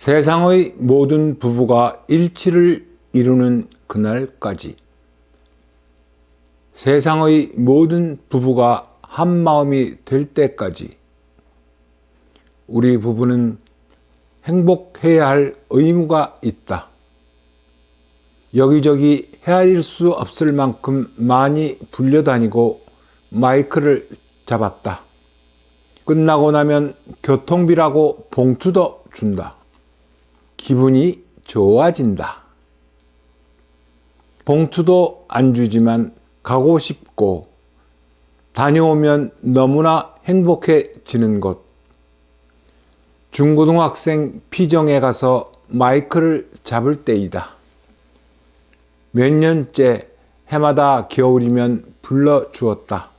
세상의 모든 부부가 일치를 이루는 그날까지 세상의 모든 부부가 한 마음이 될 때까지 우리 부부는 행복해야 할 의무가 있다. 여기저기 헤아릴 수 없을 만큼 많이 불려다니고 마이크를 잡았다. 끝나고 나면 교통비라고 봉투도 준다. 기분이 좋아진다. 봉투도 안 주지만 가고 싶고 다녀오면 너무나 행복해지는 곳. 중고등학생 피정에 가서 마이크를 잡을 때이다. 몇 년째 해마다 겨울이면 불러 주었다.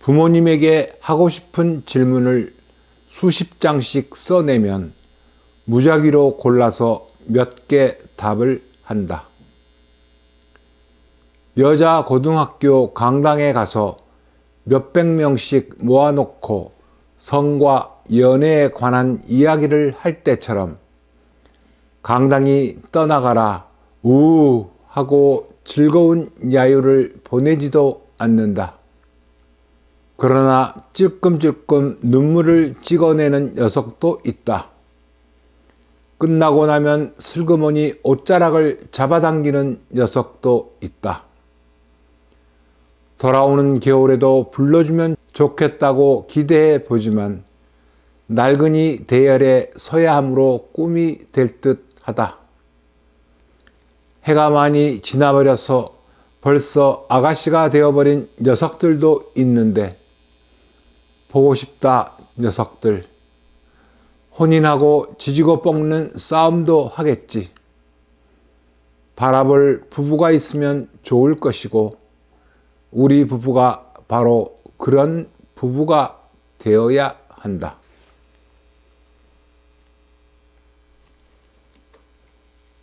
부모님에게 하고 싶은 질문을 수십 장씩 써내면 무작위로 골라서 몇 개 답을 한다. 여자 고등학교 강당에 가서 몇백 명씩 모아놓고 성과 연애에 관한 이야기를 할 때처럼 강당이 떠나가라 우 하고 즐거운 야유를 보내지도 않는다. 그러나 찔끔찔끔 눈물을 찍어내는 녀석도 있다. 끝나고 나면 슬그머니 옷자락을 잡아당기는 녀석도 있다. 돌아오는 겨울에도 불러주면 좋겠다고 기대해 보지만 낡은이 대열에 서야 함으로 꿈이 될 듯 하다. 해가 많이 지나버려서 벌써 아가씨가 되어버린 녀석들도 있는데 보고 싶다 녀석들. 혼인하고 지지고 볶는 싸움도 하겠지. 바라볼 부부가 있으면 좋을 것이고 우리 부부가 바로 그런 부부가 되어야 한다.